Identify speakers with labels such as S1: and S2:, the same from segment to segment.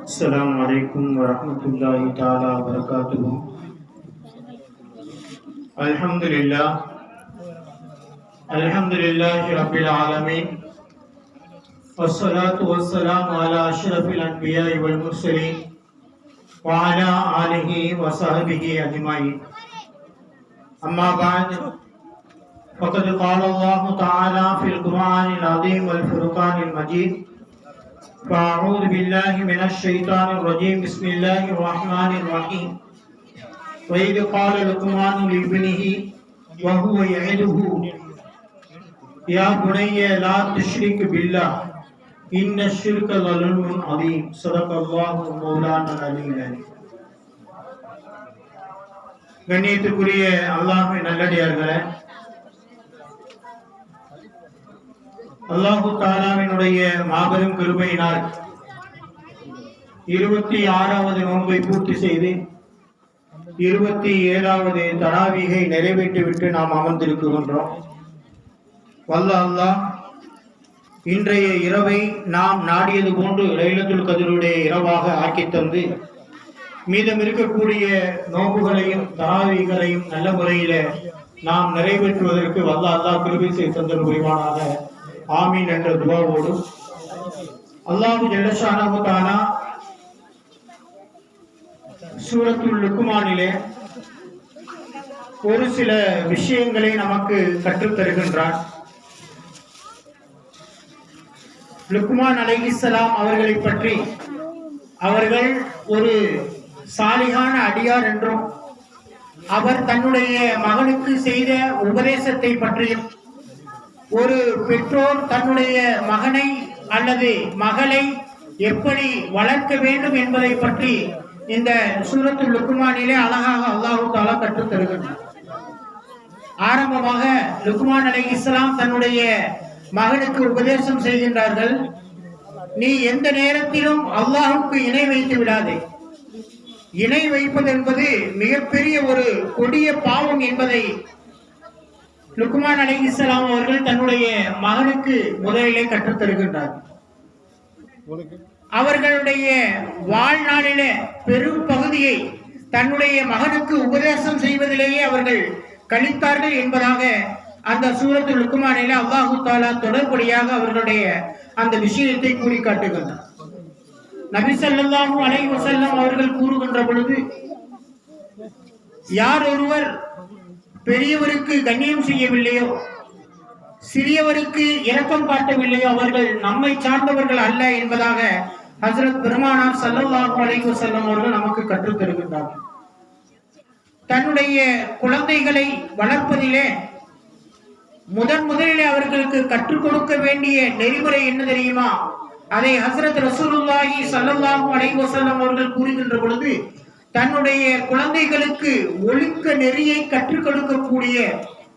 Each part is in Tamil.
S1: السلام عليكم ورحمة الله تعالى وبركاته. الحمد لله. الحمد لله رب العالمين. والصلاة والسلام على أشرف الأنبياء والمرسلين وعلى آله وصحبه أجمعين. أما بعد فقد قال الله تعالى في القرآن العظيم والفرقان المجيد فأعوذ بالله من الشيطان الرجيم بسم الله الرحمن الرحيم وإذ قال لقمان لابنه وهو يعده يا بني لا تشرك بالله إن الشرك لظلم عظيم صدق الله مولانا العلي العليم கண்ணியத்துக்குரிய அல்லாஹின் நல்லடியார்களே அல்லாஹு தாலாவினுடைய மாபெரும் கிருபையினால் இருபத்தி ஆறாவது நோன்பை பூர்த்தி செய்து இருபத்தி ஏழாவது தராவீகை நிறைவேற்றிவிட்டு நாம் அமர்ந்திருக்கின்றோம். வல்ல அல்லாஹ் இன்றைய இரவை நாம் நாடியது போன்று லைலத்துல் கதிருடைய இரவாக ஆக்கி தந்து மீதம் இருக்கக்கூடிய நோம்புகளையும் தராவிகளையும் நல்ல முறையில நாம் நிறைவேற்றுவதற்கு வல்ல அல்லாஹ் கிருபி செய்து தந்தல் புரிவானாக. ஆமீன் என்ற துவாவோடு அல்லாஹு ஜல்லஷானஹு சூரத்துள் லுக்குமானிலே ஒரு சில விஷயங்களை நமக்கு கற்றுத் தருகின்றான் லுக்குமான் அலைஹிஸ்ஸலாம் அவர்களை பற்றி அவர்கள் ஒரு சாலிகான அடியார் என்றும் அவர் தன்னுடைய மகனுக்கு செய்த உபதேசத்தை பற்றியும் ஒரு பெற்றோர் தன்னுடைய மகனை அல்லது மகளை எப்படி வளர்க்க வேண்டும் என்பதை பற்றி இந்த சூரத்து லுக்குமானிலே அழகாக அல்லாஹு தாலா கற்றுத் தருகின்றார் ஆரம்பமாக லுக்குமான் அலை இஸ்லாம் தன்னுடைய மகனுக்கு உபதேசம் செய்கின்றார்கள். நீ எந்த நேரத்திலும் அல்லாஹுக்கு இணை வைத்து விடாதே. இணை வைப்பது என்பது மிகப்பெரிய ஒரு கொடிய பாவம் என்பதை லுக்குமான் அலி இஸ்லாம் அவர்கள் தன்னுடைய மகனுக்கு முதலிலே கற்றுத் தருகின்றார். அவர்களுடைய வாழ்நாளிலே பெரும் பகுதியை தன்னுடைய மகனுக்கு உபதேசம் செய்வதிலேயே அவர்கள் கழித்தார்கள் என்பதாக அந்த சூரத்து லுக்குமானிலே அல்லாஹு தாலா தொடர்படியாக அவர்களுடைய அந்த விஷயத்தை கூறி காட்டுகின்றார் நபி ஸல்லல்லாஹு அலைஹி வஸல்லம் அவர்கள் கூறுகின்ற பொழுது யார் ஒருவர் பெரியவருக்கு கண்ணியம் செய்யவில்லையோ சிறியவருக்கு இரக்கம் காட்டவில்லையோ அவர்கள் நம்மை சார்ந்தவர்கள் அல்ல என்பதாக ஹசரத் பெருமானார் சல்லாஹு அலைகு வஸல்லம் அவர்கள் நமக்கு கற்றுத் தருகின்றார்கள் தன்னுடைய குழந்தைகளை வளர்ப்பதிலே முதன் முதலிலே அவர்களுக்கு கற்றுக் கொடுக்க வேண்டிய நெறிமுறை என்ன தெரியுமா? அதை ஹசரத் ரசூலுல்லாஹி சல்லாஹு அலைவசல்லம் அவர்கள் கூறுகின்ற பொழுது தன்னுடைய குழந்தைகளுக்கு ஒழுக்க நெறியை கற்றுக் கொடுக்கக்கூடிய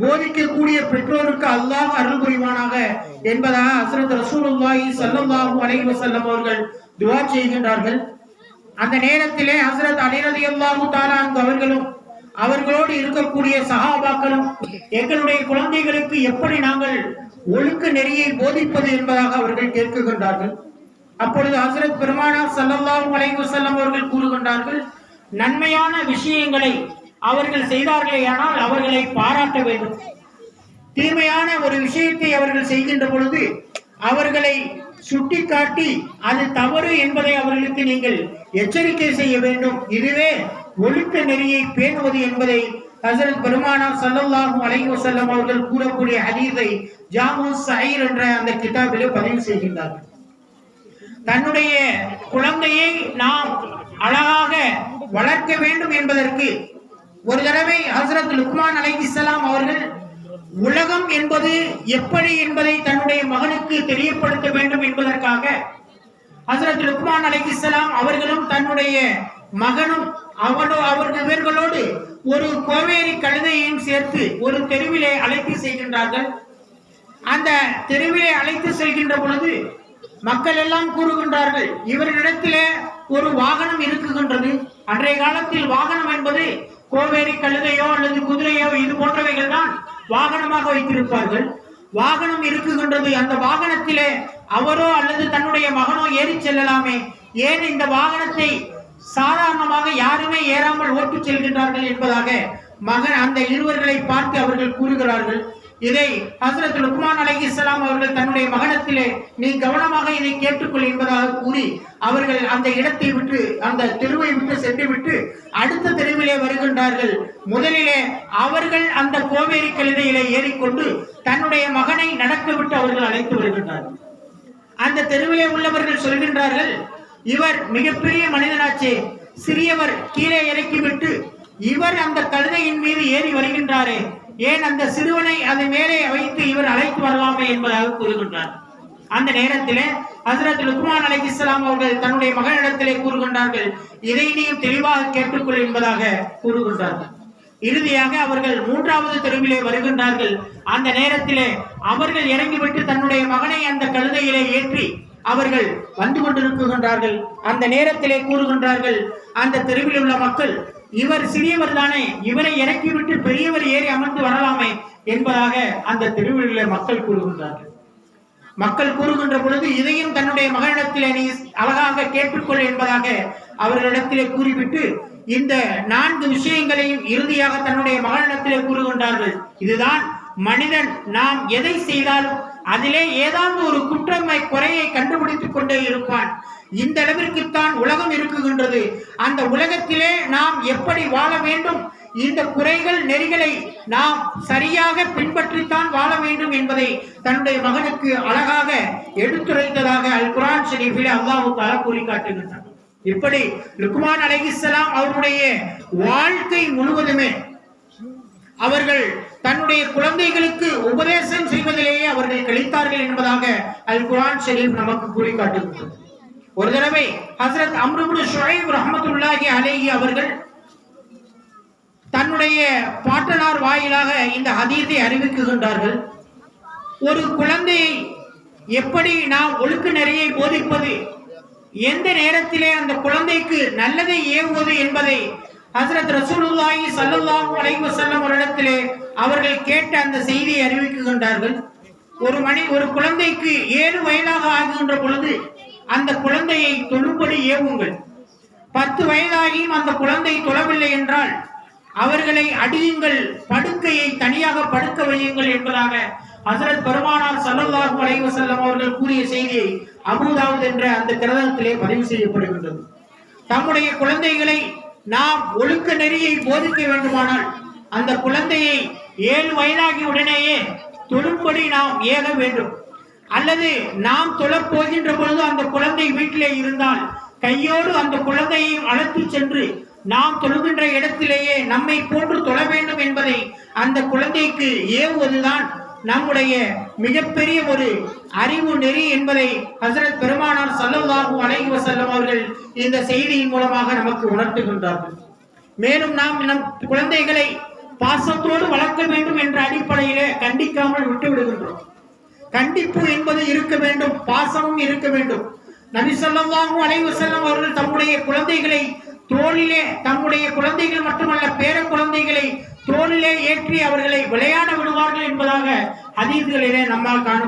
S1: போதிக்கக்கூடிய பெற்றோருக்கு அல்லாஹ் அருள் புரிவானாக என்பதாக அசரத் ரசூலுல்லாஹி சல்லல்லாஹு அலைஹி வஸல்லம் அவர்கள் துஆ செய்கின்றார்கள். அந்த நேரத்திலே ஹசரத் அலி ரலியல்லாஹு தஆலா அவர்களும் அவர்களோடு இருக்கக்கூடிய சகாபாக்களும் எங்களுடைய குழந்தைகளுக்கு எப்படி நாங்கள் ஒழுக்க நெறியை போதிப்பது என்பதாக அவர்கள் கேட்குகின்றார்கள். அப்பொழுது ஹசரத் பெருமானார் சல்லல்லாஹு அலைஹி வஸல்லம் அவர்கள் கூறுகின்றார்கள் நன்மையான விஷயங்களை அவர்கள் செய்தார்களேயானால் அவர்களை பாராட்ட வேண்டும். தீமையான ஒரு விஷயத்தை அவர்கள் செய்கின்ற பொழுது அவர்களை சுட்டி காட்டி அது தவறு என்பதை அவர்களுக்கு நீங்கள் எச்சரிக்கை செய்ய வேண்டும். இதுவே ஒழுக்க நெறியை பேணுவது என்பதை ஹசரத் பெருமானார் ஸல்லல்லாஹு அலைஹி வஸல்லம் அவர்கள் கூறக்கூடிய ஹதீஸை ஜாமு சஹீர் என்ற அந்த கிதாபிலே பதிவு செய்கின்றார்கள். தன்னுடைய குழந்தையை நாம் அழகாக வளர்க்க வேண்டும் என்பதற்கு ஒரு தடவை ஹசரத் லுக்மான் அலைஹிஸ்ஸலாம் அவர்கள் உலகம் என்பது எப்படி என்பதை தன்னுடைய மகனுக்கு தெரியப்படுத்த வேண்டும் என்பதற்காக ஹசரத் லுக்மான் அலைஹிஸ்ஸலாம் அவர்களும் தன்னுடைய மகனும் அவனோ அவர்கள் இவர்களோடு ஒரு கோவேரி கழுதையையும் சேர்த்து ஒரு தெருவிலே அழைத்து செய்கின்றார்கள் அந்த தெருவிலே அழைத்து செல்கின்ற பொழுது மக்கள் எல்லாம் கூறுகின்றார்கள் இவரிடத்திலே ஒரு வாகனம் இருக்குகின்றது. அன்றைய காலத்தில் வாகனம் என்பது கோவேரி கழுதையோ அல்லது குதிரையோ இது போன்றவைகள் தான் வாகனமாக வைத்திருப்பார்கள். வாகனம் இருக்குகின்றது. அந்த வாகனத்திலே அவரோ அல்லது தன்னுடைய மகனோ ஏறி செல்லலாமே. ஏன் இந்த வாகனத்தை சாதாரணமாக யாருமே ஏறாமல் ஓட்டிச் செல்கின்றார்கள் என்பதாக மகன் அந்த இருவர்களை பார்த்து அவர்கள் கூறுகிறார்கள். இதை ஹசரத் லுக்மான் அலைஹிஸ்ஸலாம் அவர்கள் தன்னுடைய மகனத்திலே நீ கவனமாக இதை கேட்டுக்கொள் என்பதாக கூறி அவர்கள் அந்த இடத்தை விட்டு அந்த தெருவை விட்டு சென்று விட்டு அடுத்த தெருவிலே வருகின்றார்கள். முதலிலே அவர்கள் அந்த கோவேரி கழுதையிலே ஏறிக்கொண்டு தன்னுடைய மகனை நடக்க விட்டு அவர்கள் அழைத்து வருகின்றார்கள். அந்த தெருவிலே உள்ளவர்கள் சொல்கின்றார்கள் இவர் மிகப்பெரிய மனிதனாச்சே. சிறியவர் கீழே இறக்கிவிட்டு இவர் அந்த கழுதையின் மீது ஏறி வருகின்றாரே. ஏன் அந்த சிறுவனை அது மேலே வைத்து இவர் அழைத்து வரலாமே என்பதாக கூறுகின்றார். அந்த நேரத்திலே ஹசரத் லுக்மான் அலைஹி இஸ்லாம் அவர்கள் தன்னுடைய மகனிடத்திலே கூறுகின்றார்கள் இதை நீயும் தெளிவாக கேட்டுக்கொள் என்பதாக கூறுகின்றார்கள் இறுதியாக அவர்கள் மூன்றாவது தெருவிலே வருகின்றார்கள். அந்த நேரத்திலே அவர்கள் இறங்கிவிட்டு தன்னுடைய மகனை அந்த கழுதையிலே ஏற்றி அவர்கள் வந்து கொண்டிருக்கின்றார்கள். அந்த நேரத்திலே கூறுகின்றார்கள் அந்த தெருவில் உள்ள மக்கள் இவர் சிறியவர் தானே இவரை இறக்கிவிட்டு பெரியவர் ஏறி அமர்ந்து வரலாமே என்பதாக அந்த திருவிழில மக்கள் கூறுகின்றார்கள். மக்கள் கூறுகின்ற பொழுது இதையும் தன்னுடைய மகனிடத்திலே நீ அழகாக கேட்டுக்கொள் என்பதாக அவர்களிடத்திலே கூறிவிட்டு இந்த நான்கு விஷயங்களையும் இறுதியாக தன்னுடைய மகனிடத்திலே கூறுகின்றார்கள். இதுதான் மனிதன் நாம் எதை செய்தாலும் அதிலே ஏதாவது ஒரு குற்றமை குறையை கண்டுபிடித்துக் கொண்டே இருப்பான். இந்த அளவிற்குத்தான் உலகம் இருக்குகின்றது. அந்த உலகத்திலே நாம் எப்படி வாழ வேண்டும்? இந்த குறைகள் நெறிகளை நாம் சரியாக பின்பற்றித்தான் வாழ வேண்டும் என்பதை தன்னுடைய மகனுக்கு அழகாக எடுத்துரைத்ததாக அல் குரான் ஷரீஃபில் அல்லாஹு தாலா கூறி காட்டுகின்றார் இப்படி லுக்மான் அலைஹிஸ்ஸலாம் அவருடைய வாழ்க்கை முழுவதுமே அவர்கள் தன்னுடைய குழந்தைகளுக்கு உபதேசம் செய்வதிலேயே அவர்கள் கழித்தார்கள் என்பதாக அல் குரான் ஷரீப் நமக்கு கூறி காட்டுகின்றது ஒரு தடவை ஹசரத் அம்ருபுடு ஷுஹைப் ரஹமத்துல்லாஹி அலேஹி அவர்கள் தன்னுடைய பாட்டனார் வாயிலாக இந்த ஹதீஸை அறிவிக்குகின்றார்கள். ஒரு குழந்தையை எப்படி நாம் ஒழுக்க நெறியை போதிப்பது? எந்த நேரத்திலே அந்த குழந்தைக்கு நல்லதை ஏவுவது என்பதை ஹசரத் ரசூலுல்லாஹி சல்லுல்லாஹு அலைஹி வஸல்லம் இடத்திலே அவர்கள் கேட்ட அந்த செய்தியை அறிவிக்குகின்றார்கள். ஒரு மணி ஒரு குழந்தைக்கு ஏழு வயதாக ஆகுகின்ற பொழுது அந்த குழந்தையை தொழும்படி ஏவுங்கள். பத்து வயதாகியும் அந்த குழந்தை தொழவில்லை என்றால் அவர்களை அடியுங்கள் படுக்கையை தனியாக படுக்க வையுங்கள் என்பதாக ஹசரத் பெருமானார் ஸல்லல்லாஹு அலைஹி வஸல்லம் அவர்கள் கூறிய செய்தியை அபூதாவுத் என்ற அந்த கிரதத்திலே பதிவு செய்யப்படுகின்றது. தம்முடைய குழந்தைகளை நாம் ஒழுக்க நெறியை போதிக்க வேண்டுமானால் அந்த குழந்தையை ஏழு வயதாகி உடனேயே தொழும்படி நாம் ஏக வேண்டும். அல்லது நாம் தொழப்போகின்ற பொழுது அந்த குழந்தை வீட்டிலே இருந்தால் கையோடு அந்த குழந்தையை அழைத்து சென்று நாம் தொழுகின்ற இடத்திலேயே நம்மை போன்று தொழ வேண்டும் என்பதை அந்த குழந்தைக்கு ஏவுவதுதான் நம்முடைய மிகப்பெரிய ஒரு அறிவு நெறி என்பதை ஹசரத் பெருமானார் ஸல்லல்லாஹு அலைஹி வஸல்லம் அவர்கள் இந்த செய்தியின் மூலமாக நமக்கு உணர்த்துகின்றார்கள். மேலும் நாம் நம் குழந்தைகளை பாசத்தோடு வளர்க்க வேண்டும் என்ற அடிப்படையிலே கண்டிக்காமல் விட்டு விடுகின்றோம் கண்டிப்பு என்பது இருக்க வேண்டும் பாசமும் இருக்க வேண்டும். நபி அலைவு செல்லம் அவர்கள் தம்முடைய குழந்தைகளை தோளிலே தம்முடைய குழந்தைகள் மட்டுமல்ல பேர குழந்தைகளை தோளிலே ஏற்றி அவர்களை விளையாட விடுவார்கள் என்பதாக ஹதீஸ்களிலே நம்மால் காண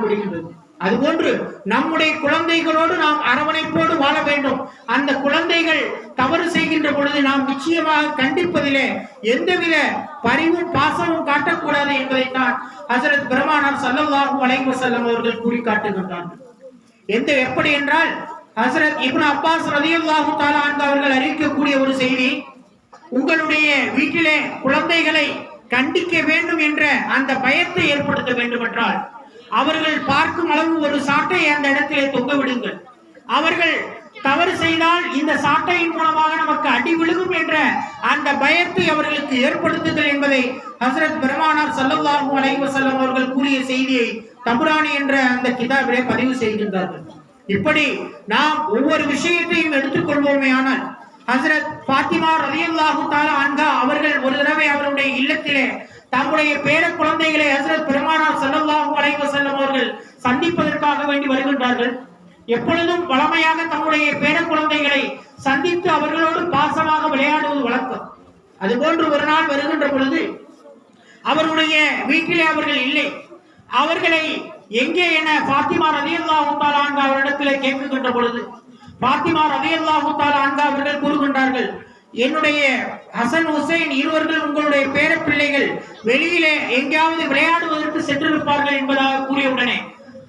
S1: அது ஒன்று நம்முடைய குழந்தைகளோடு நாம் அரவணைப்போடு வாழ வேண்டும். அந்த குழந்தைகள் தவறு செய்கின்ற பொழுது நாம் நிச்சயமாக கண்டிப்பதிலே எந்தவித பரிவும் பாசமும் காட்டக்கூடாது என்பதைத்தான் ஹசரத் பிரமானார் ஸல்லல்லாஹு அலைஹி வஸல்லம் அவர்கள் கூறி காட்டுகின்றார்கள் எந்த எப்படி என்றால் ஹசரத் இப்னு அப்பாஸ் ரலியல்லாஹு தஆலா அவர்கள் அறிவிக்கக்கூடிய ஒரு செய்தி உங்களுடைய வீட்டிலே குழந்தைகளை கண்டிக்க வேண்டும் என்ற அந்த பயத்தை ஏற்படுத்த வேண்டும் என்றால் அவர்கள் பார்க்கும் அளவு ஒரு சாட்டை அந்த இடத்திலே தொங்க விடுங்கள். அவர்கள் தவறு செய்தால் இந்த சாட்டையின் மூலமாக நமக்கு அடி விழுகும் என்ற அந்த பயத்தை அவர்களுக்கு ஏற்படுத்துதல் என்பதை ஹசரத் பெருமானார் ஸல்லல்லாஹு அலைஹி வஸல்லம் அவர்கள் கூறிய செய்தியை தபுராணி என்ற அந்த கிதாபிலே பதிவு செய்கின்றார்கள். இப்படி நாம் ஒவ்வொரு விஷயத்தையும் எடுத்துக்கொள்வோமே ஆனால் ஹசரத் பாத்திமா ரலியல்லாஹு தாலா அன்கா அவர்கள் ஒரு தடவை அவருடைய இல்லத்திலே தம்முடைய பேர குழந்தைகளை ஹசரத் பெருமானார் ஸல்லல்லாஹு அலைஹி செல்லும் அவர்கள் சந்திப்பதற்காக வேண்டி வருகின்றார்கள். எப்பொழுதும் வளமையாக தம்முடைய பேர குழந்தைகளை சந்தித்து அவர்களோடு பாசமாக விளையாடுவது வழக்கம். அதுபோன்று ஒரு நாள் வருகின்ற பொழுது அவருடைய வீட்டிலே அவர்கள் இல்லை. அவர்களை எங்கே என பாத்திமா ரலியல்லாஹு தஆலா அன்ஹா அவரிடத்திலே கேட்கின்ற பொழுது பாத்திமா ரலியல்லாஹு தஆலா ஆண்டா அவர்கள் கூறுகின்றார்கள் என்னுடைய ஹசன் ஹுசைன் இருவர்கள் உங்களுடைய பேர பிள்ளைகள் வெளியிலே எங்கேயாவது விளையாடுவதற்கு சென்றிருப்பார்கள் என்பதாக கூறியவுடனே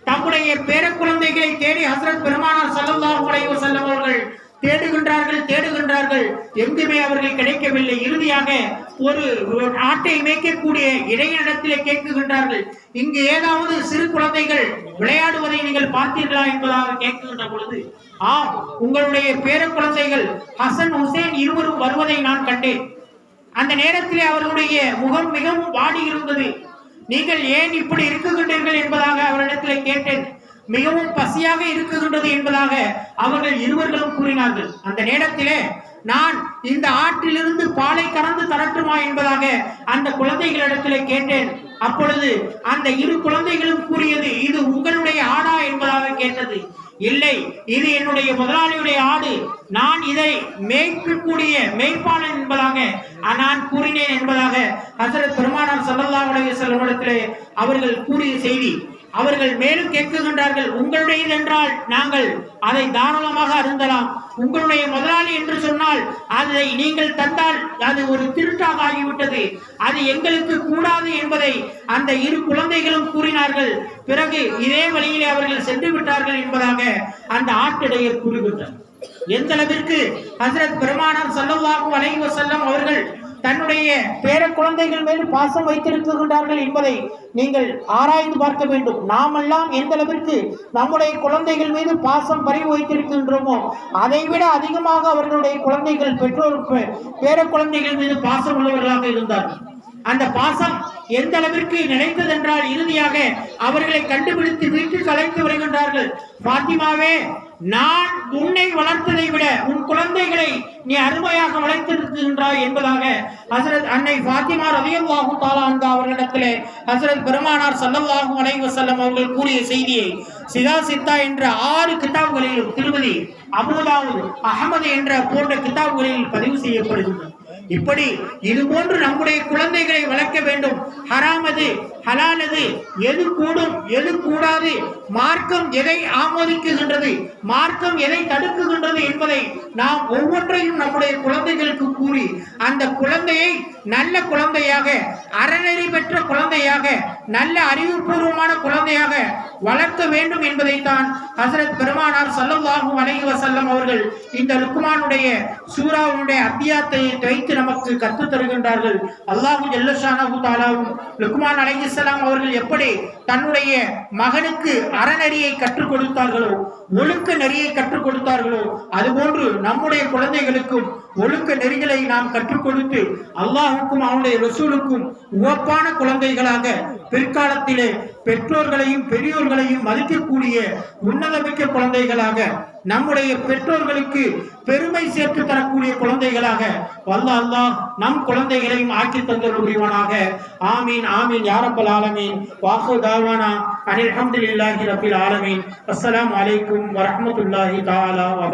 S1: தம்முடைய பேர குழந்தைகளை தேடி ஹசரத் பெருமானார் ஸல்லல்லாஹு அலைஹி வஸல்லம் அவர்கள் தேடுகின்றார்கள் தேடுகின்றார்கள். எங்குமே அவர்கள் கிடைக்கவில்லை. இறுதியாக ஒரு ஆட்டை மேய்க்கக்கூடிய இடையிடத்திலே கேட்குகின்றார்கள். இங்கு ஏதாவது சிறு குழந்தைகள் விளையாடுவதை நீங்கள் பார்த்தீர்களா என்பதாக கேட்குகின்ற பொழுது ஆம் உங்களுடைய பேர குழந்தைகள் ஹசன் ஹுசேன் இருவரும் வருவதை நான் கண்டேன். அந்த நேரத்திலே அவர்களுடைய முகம் மிகவும் வாடி இருந்தது. நீங்கள் ஏன் இப்படி இருக்குகின்றீர்கள் என்பதாக அவரிடத்திலே கேட்டேன். மிகவும் பசியாக இருக்கின்றது என்பதாக அவர்கள் இருவர்களும் கூறினார்கள். அந்த நேரத்திலே நான் இந்த ஆற்றிலிருந்து பாலை கறந்து தரட்டுமா என்பதாக அந்த குழந்தைகளிடத்திலே கேட்டேன். அப்பொழுது அந்த இரு குழந்தைகளும் கூறியது இது உங்களுடைய ஆடா என்பதாக கேட்டது. இல்லை இது என்னுடைய முதலாளியுடைய ஆடு. நான் இதை மேய்க்கக்கூடிய மேய்ப்பாளன் என்பதாக நான் கூறினேன் என்பதாக ஹசரத் பெருமானார் ஸல்லல்லாஹு அலைஹி இடத்திலே அவர்கள் கூறிய செய்தி. அவர்கள் மேலும் கேட்கின்றார்கள் உங்களுடையது என்றால் நாங்கள் அதை தாராளமாக அருந்தலாம். உங்களுடைய முதலாளி என்று சொன்னால் அதை நீங்கள் தந்தால் அது ஒரு திருட்டாக ஆகிவிட்டது. அது எங்களுக்கு கூடாது என்பதை அந்த இரு குழந்தைகளும் கூறினார்கள். பிறகு இதே வழியிலே அவர்கள் சென்று விட்டார்கள் என்பதாக அந்த ஆட்டிடையர் கூறுகின்றனர் எந்த அளவிற்கு ஹசரத் பெருமானார் செல்லவாகும் அலைஹி செல்லம் அவர்கள் தன்னுடைய பேர குழந்தைகள் மேல் பாசம் வைத்திருக்கின்றார்கள் என்பதை நீங்கள் ஆராய்ந்து பார்க்க வேண்டும். நாமெல்லாம் எந்த அளவிற்கு நம்முடைய குழந்தைகள் மீது பாசம் பறிவு வைத்திருக்கின்றோமோ அதைவிட அதிகமாக அவர்களுடைய குழந்தைகள் பெற்றோர் பே- பேர குழந்தைகள் மீது பாசம் உள்ளவர்களாக இருந்தார்கள். அந்த பாசம் எந்த அளவிற்கு நினைத்ததென்றால் இறுதியாக அவர்களை கண்டுபிடித்து வீட்டில் அழைத்து வருகின்றார்கள். பாத்திமாவே நான் உன்னை வளர்த்ததை விட உன் குழந்தைகளை நீ அருமையாக வளர்த்திருக்கின்றாய் என்பதாக ஹசரத் அன்னை ஃபாத்திமா ரலியல்லாஹு தஆலா அவர்களிடத்திலே ஹசரத் பெருமானார் ஸல்லல்லாஹு அலைஹி செல்லம் அவர்கள் கூறிய செய்தியை சிதா சித்தா என்ற ஆறு கிதாப்களிலும் திருமதி அபுதாவுத் அகமது என்ற போன்ற கிதாப்களில் பதிவு செய்யப்படுகின்றன இப்படி இது போன்று நம்முடைய குழந்தைகளை வளர்க்க வேண்டும். ஹராமது ஹலாலது எது கூடும் எது கூடாது மார்க்கம் எதை ஆமோதிக்குகின்றது மார்க்கம் எதை தடுக்குகின்றது என்பதை நாம் ஒவ்வொன்றையும் நம்முடைய குழந்தைகளுக்கு கூறி அந்த குழந்தையை நல்ல குழந்தையாக அறநெறி பெற்ற குழந்தையாக நல்ல அறிவுபூர்வமான குழந்தையாக வளர்க்க வேண்டும் என்பதைத்தான் ஹசரத் பெருமானார் ஸல்லல்லாஹு அலைஹி வசல்லம் அவர்கள் இந்த லுக்குமானுடைய சூராவுடைய அத்தியாத்தை வைத்து நமக்கு கற்றுத் தருகின்றார்கள். அல்லாஹு ஜெல்லஷானு தாலாவும் லுக்மான் அலைஹிஸ்ஸலாம் அவர்கள் எப்படி தன்னுடைய மகனுக்கு அறநெறியை கற்றுக் கொடுத்தார்களோ ஒழுக்க நெறியை கற்றுக் கொடுத்தார்களோ அதுபோன்று நம்முடைய குழந்தைகளுக்கும் ஒழுக்க நெறிகளை நாம் கற்றுக் கொடுத்து அல்லாஹுக்கும் அவனுடைய ரசூலுக்கும் உவப்பான குழந்தைகளாக பிற்காலத்திலே பெற்றோர்களையும் பெரியோர்களையும் மதிக்கக்கூடிய உன்னதமிக்க குழந்தைகளாக நம்முடைய பெற்றோர்களுக்கு பெருமை சேர்த்து தரக்கூடிய குழந்தைகளாக வல்ல அல்லா நம் குழந்தைகளையும் ஆக்கி தந்தல் புரிவானாக ஆமீன் ஆமீன் யாரப்பல் ஆலமீன். வாசு தாவானா அனில் அஹமதுல்லாஹி ரபில் ஆலமீன். அஸ்லாம் அலைக்கும் வரமத்துல்லாஹி தாலா வ